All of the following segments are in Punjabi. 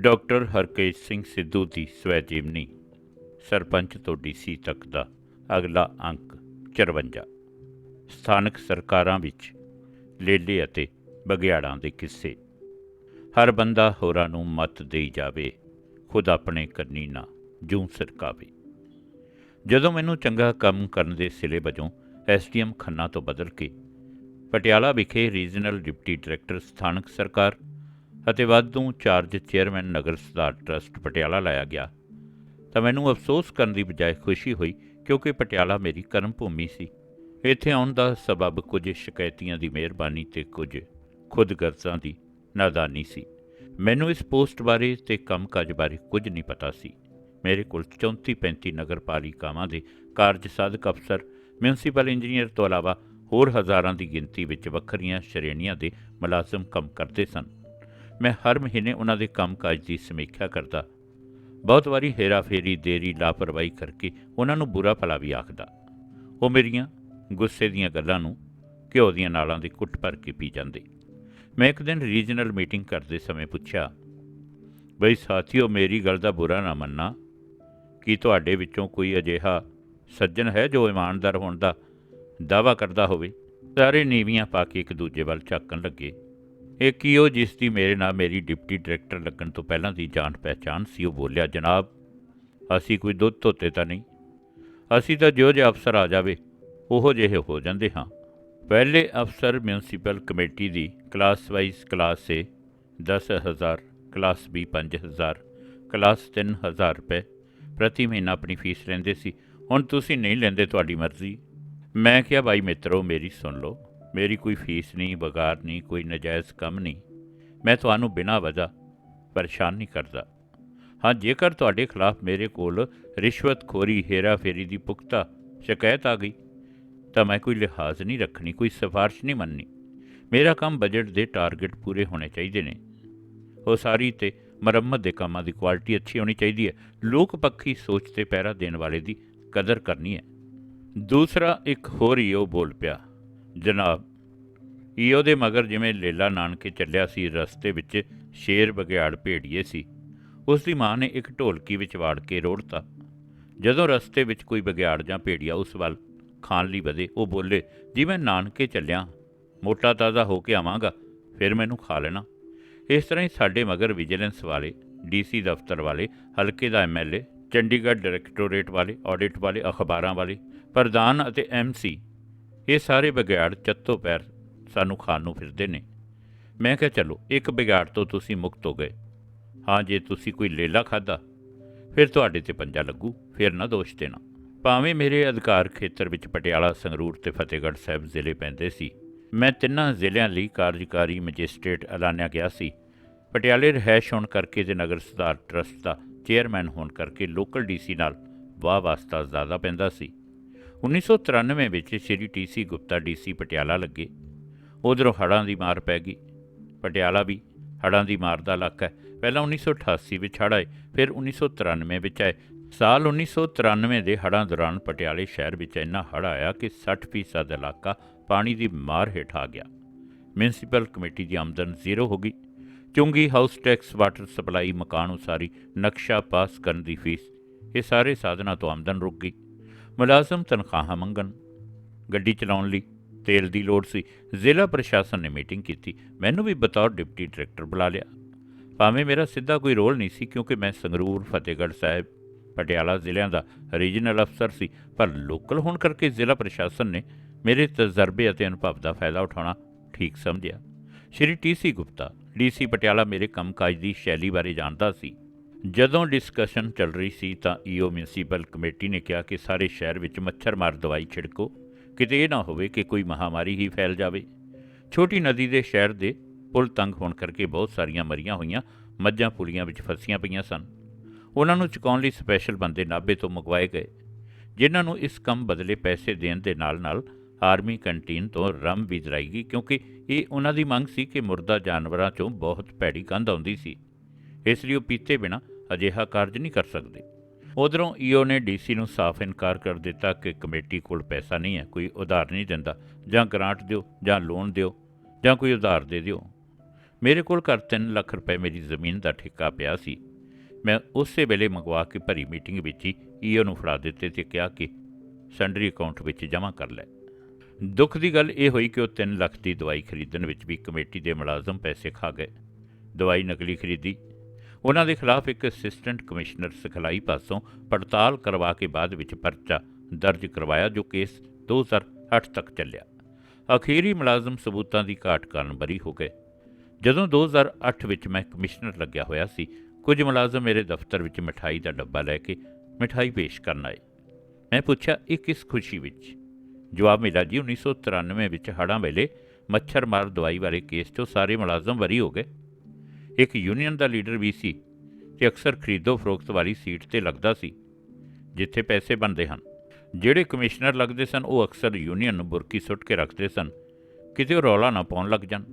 ਡਾਕਟਰ ਹਰਕੇਸ਼ ਸਿੰਘ ਸਿੱਧੂ ਦੀ ਸਵੈ ਜੀਵਨੀ ਸਰਪੰਚ ਤੋਂ ਡੀਸੀ ਤੱਕ ਦਾ ਅਗਲਾ ਅੰਕ 54 ਸਥਾਨਕ ਸਰਕਾਰਾਂ ਵਿੱਚ ਲੇਲੇ ਅਤੇ ਬਗਿਆੜਾਂ ਦੇ ਕਿੱਸੇ। ਹਰ ਬੰਦਾ ਹੋਰਾਂ ਨੂੰ ਮਤ ਦੇਈ ਜਾਵੇ, ਖੁਦ ਆਪਣੇ ਕਰਨੀ ਨਾ ਜੂੰ ਸਰਕਾਵੇ। ਜਦੋਂ ਮੈਨੂੰ ਚੰਗਾ ਕੰਮ ਕਰਨ ਦੇ ਸਿਲੇ ਵਜੋਂ ਐਸਡੀਐਮ ਖੰਨਾ ਤੋਂ ਬਦਲ ਕੇ ਪਟਿਆਲਾ ਵਿਖੇ ਰੀਜਨਲ ਡਿਪਟੀ ਡਾਇਰੈਕਟਰ ਸਥਾਨਕ ਸਰਕਾਰ ਅਤੇ ਵਾਧੂ ਚਾਰਜ ਚੇਅਰਮੈਨ ਨਗਰ ਸੁਧਾਰ ਟਰਸਟ ਪਟਿਆਲਾ ਲਾਇਆ ਗਿਆ। ਤਾਂ ਮੈਨੂੰ ਅਫਸੋਸ ਕਰਨ ਦੀ ਬਜਾਏ ਖੁਸ਼ੀ ਹੋਈ ਕਿਉਂਕਿ ਪਟਿਆਲਾ ਮੇਰੀ ਕਰਮ ਭੂਮੀ ਸੀ। ਇੱਥੇ ਆਉਣ ਦਾ ਸਬਬ ਕੁਝ ਸ਼ਿਕਾਇਤੀਆਂ ਦੀ ਮਿਹਰਬਾਨੀ ਤੇ ਕੁਝ ਖੁਦਗਰਜ਼ਾਂ ਦੀ ਨਾਦਾਨੀ ਸੀ। ਮੈਨੂੰ ਇਸ ਪੋਸਟ ਬਾਰੇ ਤੇ ਕੰਮਕਾਜ ਬਾਰੇ ਕੁਝ ਨਹੀਂ ਪਤਾ ਸੀ। ਮੇਰੇ ਕੋਲ 34 35 ਨਗਰਪਾਲਿਕਾਵਾਂ ਦੇ ਕਾਰਜ ਸਾਧਕ ਅਫਸਰ ਮਿਊਨਿਸਪਲ ਇੰਜੀਨੀਅਰ ਤੋਂ ਇਲਾਵਾ ਹੋਰ ਹਜ਼ਾਰਾਂ ਦੀ ਗਿਣਤੀ ਵਿੱਚ ਵੱਖਰੀਆਂ ਸ਼੍ਰੇਣੀਆਂ ਦੇ ਮੁਲਾਜ਼ਮ ਕੰਮ ਕਰਦੇ ਸਨ। ਮੈਂ ਹਰ ਮਹੀਨੇ ਉਹਨਾਂ ਦੇ ਕੰਮਕਾਜ ਦੀ ਸਮੀਖਿਆ ਕਰਦਾ। ਬਹੁਤ ਵਾਰੀ ਹੇਰਾਫੇਰੀ, ਦੇਰੀ, ਲਾਪਰਵਾਹੀ ਕਰਕੇ ਉਹਨਾਂ ਨੂੰ ਬੁਰਾ ਭਲਾ ਵੀ ਆਖਦਾ। ਉਹ ਮੇਰੀਆਂ ਗੁੱਸੇ ਦੀਆਂ ਗੱਲਾਂ ਨੂੰ ਘਿਓ ਦੀਆਂ ਨਾਲਾਂ ਦੀ ਕੁੱਟ ਭਰ ਕੇ ਪੀ ਜਾਂਦੇ। ਮੈਂ ਇੱਕ ਦਿਨ ਰੀਜਨਲ ਮੀਟਿੰਗ ਕਰਦੇ ਸਮੇਂ ਪੁੱਛਿਆ, ਬਈ ਸਾਥੀਓ, ਮੇਰੀ ਗੱਲ ਦਾ ਬੁਰਾ ਨਾ ਮੰਨਣਾ। ਕੀ ਤੁਹਾਡੇ ਵਿੱਚੋਂ ਕੋਈ ਅਜਿਹਾ ਸੱਜਣ ਹੈ ਜੋ ਇਮਾਨਦਾਰ ਹੋਣ ਦਾ ਦਾਵਾ ਕਰਦਾ ਹੋਵੇ? ਸਾਰੇ ਨੀਵੀਆਂ ਪਾ ਕੇ ਇੱਕ ਦੂਜੇ ਵੱਲ ਝਾਕਣ ਲੱਗੇ। ਇਹ ਕੀ ਉਹ ਜਿਸ ਦੀ ਮੇਰੇ ਨਾਲ ਮੇਰੀ ਡਿਪਟੀ ਡਾਇਰੈਕਟਰ ਲੱਗਣ ਤੋਂ ਪਹਿਲਾਂ ਦੀ ਜਾਣ ਪਹਿਚਾਣ ਸੀ, ਉਹ ਬੋਲਿਆ, ਜਨਾਬ, ਅਸੀਂ ਕੋਈ ਦੁੱਧ ਧੋਤੇ ਤਾਂ ਨਹੀਂ। ਅਸੀਂ ਤਾਂ ਜੋ ਜਿਹਾ ਅਫਸਰ ਆ ਜਾਵੇ, ਉਹੋ ਜਿਹੇ ਹੋ ਜਾਂਦੇ ਹਾਂ। ਪਹਿਲੇ ਅਫਸਰ municipal committee the class wise class A 10000 class B 5000 class 3000 ਰੁਪਏ ਪ੍ਰਤੀ ਮਹੀਨਾ ਆਪਣੀ ਫੀਸ ਲੈਂਦੇ ਸੀ। ਹੁਣ ਤੁਸੀਂ ਨਹੀਂ ਲੈਂਦੇ ਤੁਹਾਡੀ ਮਰਜ਼ੀ। ਮੈਂ ਕਿਹਾ, ਭਾਈ ਮਿੱਤਰੋ, ਮੇਰੀ ਸੁਣ ਲਓ। ਮੇਰੀ ਕੋਈ ਫੀਸ ਨਹੀਂ, ਬਗਾਰ ਨਹੀਂ, ਕੋਈ ਨਜਾਇਜ਼ ਕੰਮ ਨਹੀਂ। ਮੈਂ ਤੁਹਾਨੂੰ ਬਿਨਾਂ ਵਜ੍ਹਾ ਪਰੇਸ਼ਾਨ ਨਹੀਂ ਕਰਦਾ। ਹਾਂ, ਜੇਕਰ ਤੁਹਾਡੇ ਖਿਲਾਫ ਮੇਰੇ ਕੋਲ ਰਿਸ਼ਵਤਖੋਰੀ, ਹੇਰਾਫੇਰੀ ਦੀ ਪੁਖਤਾ ਸ਼ਿਕਾਇਤ ਆ ਗਈ, ਤਾਂ ਮੈਂ ਕੋਈ ਲਿਹਾਜ਼ ਨਹੀਂ ਰੱਖਣੀ, ਕੋਈ ਸਿਫਾਰਿਸ਼ ਨਹੀਂ ਮੰਨਣੀ। ਮੇਰਾ ਕੰਮ ਬਜਟ ਦੇ ਟਾਰਗੇਟ ਪੂਰੇ ਹੋਣੇ ਚਾਹੀਦੇ ਨੇ। ਉਹ ਸਾਰੀ ਤੇ ਮੁਰੰਮਤ ਦੇ ਕੰਮਾਂ ਦੀ ਕੁਆਲਿਟੀ ਅੱਛੀ ਹੋਣੀ ਚਾਹੀਦੀ ਹੈ। ਲੋਕ ਪੱਖੀ ਸੋਚ ਤੇ ਪਹਿਰਾ ਦੇਣ ਵਾਲੇ ਦੀ ਕਦਰ ਕਰਨੀ ਹੈ। ਦੂਸਰਾ, ਇੱਕ ਹੋਰ ਹੀ ਉਹ ਬੋਲ ਪਿਆ। ਜਨਾਬ ਈਓ ਦੇ ਮਗਰ ਜਿਵੇਂ ਲੇਲਾ ਨਾਨਕੇ ਚੱਲਿਆ ਸੀ, ਰਸਤੇ ਵਿੱਚ ਸ਼ੇਰ ਬਗਿਆੜ ਭੇੜੀਏ ਸੀ ਉਸ ਦੀ ਮਾਂ ਨੇ ਇੱਕ ਢੋਲਕੀ ਵਿੱਚ ਵਾੜ ਕੇ ਰੋੜਤਾ। ਜਦੋਂ ਰਸਤੇ ਵਿੱਚ ਕੋਈ ਬਗਿਆੜ ਜਾਂ ਭੇੜੀਆ ਉਸ ਵੱਲ ਖਾਣ ਲਈ ਵਧੇ, ਉਹ ਬੋਲੇ ਜੀ ਮੈਂ ਨਾਨਕੇ ਚੱਲਿਆ, ਮੋਟਾ ਤਾਜ਼ਾ ਹੋ ਕੇ ਆਵਾਂਗਾ, ਫਿਰ ਮੈਨੂੰ ਖਾ ਲੈਣਾ। ਇਸ ਤਰ੍ਹਾਂ ਹੀ ਸਾਡੇ ਮਗਰ ਵਿਜੀਲੈਂਸ ਵਾਲੇ, ਡੀਸੀ ਦਫ਼ਤਰ ਵਾਲੇ, ਹਲਕੇ ਦਾ ਐਮਐਲਏ ਚੰਡੀਗੜ੍ਹ ਡਾਇਰੈਕਟੋਰੇਟ ਵਾਲੇ, ਆਡਿਟ ਵਾਲੇ, ਅਖਬਾਰਾਂ ਵਾਲੇ, ਪ੍ਰਧਾਨ ਅਤੇ ਐਮਸੀ ਇਹ ਸਾਰੇ ਵਿਗਿਆੜ ਚੱਤੋ ਪੈਰ ਸਾਨੂੰ ਖਾਣ ਨੂੰ ਫਿਰਦੇ ਨੇ। ਮੈਂ ਕਿਹਾ, ਚਲੋ, ਇੱਕ ਵਿਗਿਆੜ ਤੋਂ ਤੁਸੀਂ ਮੁਕਤ ਹੋ ਗਏ। ਹਾਂ, ਜੇ ਤੁਸੀਂ ਕੋਈ ਲੇਲਾ ਖਾਦਾ ਫਿਰ ਤੁਹਾਡੇ ਤੇ ਪੰਜਾ ਲੱਗੂ, ਫਿਰ ਨਾ ਦੋਸ਼ ਦੇਣਾ। ਭਾਵੇਂ ਮੇਰੇ ਅਧਿਕਾਰ ਖੇਤਰ ਵਿੱਚ ਪਟਿਆਲਾ, ਸੰਗਰੂਰ ਤੇ ਫਤਿਹਗੜ੍ਹ ਸਾਹਿਬ ਜ਼ਿਲ੍ਹੇ ਪੈਂਦੇ ਸੀ, ਮੈਂ ਤਿੰਨਾਂ ਜ਼ਿਲ੍ਹਿਆਂ ਲਈ ਕਾਰਜਕਾਰੀ ਮੈਜਿਸਟ੍ਰੇਟ ਐਲਾਨਿਆ ਗਿਆ ਸੀ। ਪਟਿਆਲੇ ਰਹਿਸ਼ ਹੋਣ ਕਰਕੇ ਤੇ ਨਗਰ ਸੁਧਾਰ ਟਰਸਟ ਦਾ ਚੇਅਰਮੈਨ ਹੋਣ ਕਰਕੇ ਲੋਕਲ ਡੀਸੀ ਨਾਲ ਵਾਹ ਵਾਸਤਾ ਜ਼ਿਆਦਾ ਪੈਂਦਾ ਸੀ। 1993 ਵਿੱਚ ਸ਼੍ਰੀ ਟੀਸੀ ਗੁਪਤਾ ਡੀਸੀ ਪਟਿਆਲਾ ਲੱਗੇ। ਉਧਰੋਂ ਹੜ੍ਹਾਂ ਦੀ ਮਾਰ ਪੈ ਗਈ। ਪਟਿਆਲਾ ਵੀ ਹੜ੍ਹਾਂ ਦੀ ਮਾਰ ਦਾ ਇਲਾਕਾ ਹੈ। ਪਹਿਲਾਂ 1988 ਵਿੱਚ ਹੜ੍ਹ ਆਏ, ਫਿਰ 1993 ਵਿੱਚ ਆਏ। ਸਾਲ 1993 ਦੇ ਹੜ੍ਹਾਂ ਦੌਰਾਨ ਪਟਿਆਲੇ ਸ਼ਹਿਰ ਵਿੱਚ ਇੰਨਾ ਹੜ੍ਹ ਆਇਆ ਕਿ 60% ਇਲਾਕਾ ਪਾਣੀ ਦੀ ਮਾਰ ਹੇਠ ਆ ਗਿਆ। ਮਿਊਨਿਸਪਲ ਕਮੇਟੀ ਦੀ ਆਮਦਨ ਜ਼ੀਰੋ ਹੋ ਗਈ। ਚੁੰਗੀ ਹਾਊਸ ਟੈਕਸ ਵਾਟਰ ਸਪਲਾਈ ਮਕਾਨ ਉਸਾਰੀ ਨਕਸ਼ਾ ਪਾਸ ਕਰਨ ਦੀ ਫੀਸ, ਇਹ ਸਾਰੇ ਸਾਧਨਾਂ ਤੋਂ ਆਮਦਨ ਰੁਕ ਗਈ। ਮੁਲਾਜ਼ਮ ਤਨਖਾਹਾਂ ਮੰਗਣ। ਗੱਡੀ ਚਲਾਉਣ ਲਈ ਤੇਲ ਦੀ ਲੋੜ ਸੀ। ਜ਼ਿਲ੍ਹਾ ਪ੍ਰਸ਼ਾਸਨ ਨੇ ਮੀਟਿੰਗ ਕੀਤੀ। ਮੈਨੂੰ ਵੀ ਬਤੌਰ ਡਿਪਟੀ ਡਾਇਰੈਕਟਰ ਬੁਲਾ ਲਿਆ। ਭਾਵੇਂ ਮੇਰਾ ਸਿੱਧਾ ਕੋਈ ਰੋਲ ਨਹੀਂ ਸੀ, ਕਿਉਂਕਿ ਮੈਂ ਸੰਗਰੂਰ, ਫਤਿਹਗੜ੍ਹ ਸਾਹਿਬ, ਪਟਿਆਲਾ ਜ਼ਿਲ੍ਹਿਆਂ ਦਾ ਰੀਜਨਲ ਅਫਸਰ ਸੀ। ਪਰ ਲੋਕਲ ਹੋਣ ਕਰਕੇ ਜ਼ਿਲ੍ਹਾ ਪ੍ਰਸ਼ਾਸਨ ਨੇ ਮੇਰੇ ਤਜਰਬੇ ਅਤੇ ਅਨੁਭਵ ਦਾ ਫਾਇਦਾ ਉਠਾਉਣਾ ਠੀਕ ਸਮਝਿਆ। ਸ਼੍ਰੀ ਟੀਸੀ ਗੁਪਤਾ ਡੀਸੀ ਪਟਿਆਲਾ ਮੇਰੇ ਕੰਮਕਾਜ ਦੀ ਸ਼ੈਲੀ ਬਾਰੇ ਜਾਣਦਾ ਸੀ। ਜਦੋਂ ਡਿਸਕਸ਼ਨ ਚੱਲ ਰਹੀ ਸੀ ਤਾਂ ਈਓ ਮਿਊਨਿਸਪਲ ਕਮੇਟੀ ਨੇ ਕਿਹਾ ਕਿ ਸਾਰੇ ਸ਼ਹਿਰ ਵਿੱਚ ਮੱਛਰ ਮਾਰ ਦਵਾਈ ਛਿੜਕੋ। ਕਿਤੇ ਇਹ ਨਾ ਹੋਵੇ ਕਿ ਕੋਈ ਮਹਾਮਾਰੀ ਹੀ ਫੈਲ ਜਾਵੇ। ਛੋਟੀ ਨਦੀ ਦੇ ਸ਼ਹਿਰ ਦੇ ਪੁਲ ਤੰਗ ਹੋਣ ਕਰਕੇ ਬਹੁਤ ਸਾਰੀਆਂ ਮਰੀਆਂ ਹੋਈਆਂ, ਮੱਝਾਂ ਪੁਲੀਆਂ ਵਿੱਚ ਫਸੀਆਂ ਪਈਆਂ ਸਨ। ਉਹਨਾਂ ਨੂੰ ਚੁਕਾਉਣ ਲਈ ਸਪੈਸ਼ਲ ਬੰਦੇ ਨਾਭੇ ਤੋਂ ਮੰਗਵਾਏ ਗਏ, ਜਿਨ੍ਹਾਂ ਨੂੰ ਇਸ ਕੰਮ ਬਦਲੇ ਪੈਸੇ ਦੇਣ ਦੇ ਨਾਲ-ਨਾਲ ਆਰਮੀ ਕੰਟੀਨ ਤੋਂ ਰਮ ਵੀ ਦਰਾਈ ਗਈ, ਕਿਉਂਕਿ ਇਹ ਉਹਨਾਂ ਦੀ ਮੰਗ ਸੀ ਕਿ ਮੁਰਦਾ ਜਾਨਵਰਾਂ ਚੋਂ ਬਹੁਤ ਭੈੜੀ ਗੰਧ ਆਉਂਦੀ ਸੀ। ਇਸ ਲਈ ਉਹ ਪੀਤੇ ਬਿਨਾ ਅਜਿਹਾ ਕਾਰਜ ਨਹੀਂ ਕਰ ਸਕਦੇ। ਉਧਰੋਂ ਈਓ ਨੇ ਡੀਸੀ ਨੂੰ ਸਾਫ਼ ਇਨਕਾਰ ਕਰ ਦਿੱਤਾ ਕਿ ਕਮੇਟੀ ਕੋਲ ਪੈਸਾ ਨਹੀਂ ਹੈ, ਕੋਈ ਉਧਾਰ ਨਹੀਂ ਦਿੰਦਾ। ਜਾਂ ਗ੍ਰਾਂਟ ਦਿਓ, ਜਾਂ ਲੋਨ ਦਿਓ, ਜਾਂ ਕੋਈ ਉਧਾਰ ਦੇ ਦਿਓ। ਮੇਰੇ ਕੋਲ ਘਰ 3 ਲੱਖ ਰੁਪਏ ਮੇਰੀ ਜ਼ਮੀਨ ਦਾ ਠੇਕਾ ਪਿਆ ਸੀ। ਮੈਂ ਉਸੇ ਵੇਲੇ ਮੰਗਵਾ ਕੇ ਭਰੀ ਮੀਟਿੰਗ ਵਿੱਚ ਹੀ ਈਓ ਨੂੰ ਫੜਾ ਦਿੱਤੇ ਤੇ ਕਿਹਾ ਕਿ ਸੈਂਡਰੀ ਅਕਾਊਂਟ ਵਿੱਚ ਜਮ੍ਹਾਂ ਕਰ ਲੈ। ਦੁੱਖ ਦੀ ਗੱਲ ਇਹ ਹੋਈ ਕਿ ਉਹ 3 ਲੱਖ ਦੀ ਦਵਾਈ ਖਰੀਦਣ ਵਿੱਚ ਵੀ ਕਮੇਟੀ ਦੇ ਮੁਲਾਜ਼ਮ ਪੈਸੇ ਖਾ ਗਏ। ਦਵਾਈ ਨਕਲੀ ਖਰੀਦੀ ਉਹਨਾਂ ਦੇ ਖਿਲਾਫ ਇੱਕ ਅਸਿਸਟੈਂਟ ਕਮਿਸ਼ਨਰ ਸਿਖਲਾਈ ਪਾਸੋਂ ਪੜਤਾਲ ਕਰਵਾ ਕੇ ਬਾਅਦ ਵਿੱਚ ਪਰਚਾ ਦਰਜ ਕਰਵਾਇਆ, ਜੋ ਕੇਸ 2008 ਤੱਕ ਚੱਲਿਆ। ਅਖੀਰੀ ਮੁਲਾਜ਼ਮ ਸਬੂਤਾਂ ਦੀ ਘਾਟ ਕਾਰਨ ਬਰੀ ਹੋ ਗਏ। ਜਦੋਂ 2008 ਵਿੱਚ ਮੈਂ ਕਮਿਸ਼ਨਰ ਲੱਗਿਆ ਹੋਇਆ ਸੀ, ਕੁਝ ਮੁਲਾਜ਼ਮ ਮੇਰੇ ਦਫ਼ਤਰ ਵਿੱਚ ਮਠਾਈ ਦਾ ਡੱਬਾ ਲੈ ਕੇ ਮਠਾਈ ਪੇਸ਼ ਕਰਨ ਆਏ। ਮੈਂ ਪੁੱਛਿਆ, ਇਹ ਕਿਸ ਖੁਸ਼ੀ ਵਿੱਚ? ਜਵਾਬ ਮਿਲਿਆ, ਜੀ 1993 ਵਿੱਚ ਹੜ੍ਹਾਂ ਵੇਲੇ ਮੱਛਰ ਮਾਰ ਦਵਾਈ ਬਾਰੇ ਕੇਸ 'ਚੋਂ ਸਾਰੇ ਮੁਲਾਜ਼ਮ ਬਰੀ ਹੋ ਗਏ। ਇੱਕ ਯੂਨੀਅਨ ਦਾ ਲੀਡਰ ਵੀ ਸੀ ਤੇ ਅਕਸਰ ਖਰੀਦੋ ਫਰੋਖਤ ਵਾਲੀ ਸੀਟ ਤੇ ਲੱਗਦਾ ਸੀ, ਜਿੱਥੇ ਪੈਸੇ ਬਣਦੇ ਹਨ। ਜਿਹੜੇ ਕਮਿਸ਼ਨਰ ਲੱਗਦੇ ਸਨ, ਉਹ ਅਕਸਰ ਯੂਨੀਅਨ ਨੂੰ ਬੁਰਕੀ ਸੁੱਟ ਕੇ ਰੱਖਦੇ ਸਨ, ਕਿਤੇ ਉਹ ਰੌਲਾ ਨਾ ਪਾਉਣ ਲੱਗ ਜਾਣ।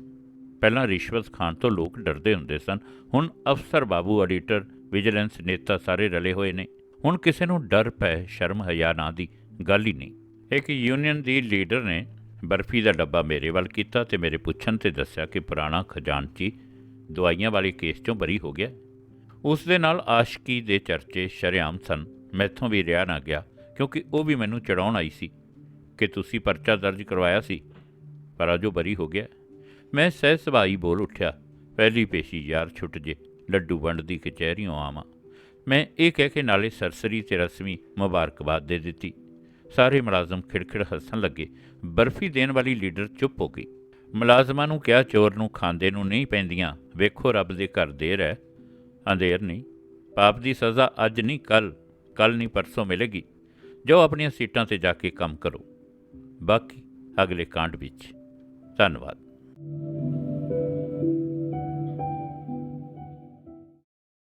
ਪਹਿਲਾਂ ਰਿਸ਼ਵਤ ਖਾਣ ਤੋਂ ਲੋਕ ਡਰਦੇ ਹੁੰਦੇ ਸਨ, ਹੁਣ ਅਫਸਰ ਬਾਬੂ ਐਡੀਟਰ, ਵਿਜੀਲੈਂਸ ਨੇਤਾ ਸਾਰੇ ਰਲੇ ਹੋਏ ਨੇ। ਹੁਣ ਕਿਸੇ ਨੂੰ ਡਰ ਪੈ ਸ਼ਰਮ ਹਿਆ ਨਾ ਦੀ ਗੱਲ ਹੀ ਨਹੀਂ। ਇੱਕ ਯੂਨੀਅਨ ਦੀ ਲੀਡਰ ਨੇ ਬਰਫੀ ਦਾ ਡੱਬਾ ਮੇਰੇ ਵੱਲ ਕੀਤਾ ਤੇ ਮੇਰੇ ਪੁੱਛਣ ਤੇ ਦੱਸਿਆ ਕਿ ਪੁਰਾਣਾ ਖਜ਼ਾਨਚੀ ਦਵਾਈਆਂ ਵਾਲੇ ਕੇਸ 'ਚੋਂ ਬਰੀ ਹੋ ਗਿਆ। ਉਸ ਦੇ ਨਾਲ ਆਸ਼ਕੀ ਦੇ ਚਰਚੇ ਸ਼ਰੇਆਮ ਸਨ। ਮੈਥੋਂ ਵੀ ਰਿਹਾ ਨਾ ਗਿਆ, ਕਿਉਂਕਿ ਉਹ ਵੀ ਮੈਨੂੰ ਚੜਾਉਣ ਆਈ ਸੀ ਕਿ ਤੁਸੀਂ ਪਰਚਾ ਦਰਜ ਕਰਵਾਇਆ ਸੀ, ਪਰ ਅਜੋ ਬਰੀ ਹੋ ਗਿਆ। ਮੈਂ ਸਹਿ ਸੁਭਾਈ ਬੋਲ ਉੱਠਿਆ, ਪਹਿਲੀ ਪੇਸ਼ੀ ਯਾਰ ਛੁੱਟ ਜੇ, ਲੱਡੂ ਵੰਡ ਦੀ ਕਚਹਿਰੀਓਂ ਆਵਾਂ। ਮੈਂ ਇਹ ਕਹਿ ਕੇ ਨਾਲੇ ਸਰਸਰੀ ਤੇ ਰਸਮੀ ਮੁਬਾਰਕਬਾਦ ਦੇ ਦਿੱਤੀ। ਸਾਰੇ ਮੁਲਾਜ਼ਮ ਖਿੜਖਿੜ ਹੱਸਣ ਲੱਗੇ, ਬਰਫੀ ਦੇਣ ਵਾਲੀ ਲੀਡਰ ਚੁੱਪ ਹੋ ਗਈ। ਮੁਲਾਜ਼ਮਾਂ ਨੂੰ ਕਿਹਾ, ਚੋਰ ਨੂੰ ਖਾਂਦੇ ਨੂੰ ਨਹੀਂ ਪੈਂਦੀਆਂ ਵੇਖੋ ਰੱਬ ਦੇ ਘਰ ਦੇਰ ਹੈ, ਅੰਧੇਰ ਨਹੀਂ। ਪਾਪ ਦੀ ਸਜ਼ਾ ਅੱਜ ਨਹੀਂ ਕੱਲ ਕੱਲ ਨਹੀਂ, ਪਰਸੋਂ ਮਿਲੇਗੀ। ਜੋ ਆਪਣੀਆਂ ਸੀਟਾਂ ਤੇ ਜਾ ਕੇ ਕੰਮ ਕਰੋ। ਬਾਕੀ ਅਗਲੇ ਕਾਂਡ ਵਿੱਚ। ਧੰਨਵਾਦ।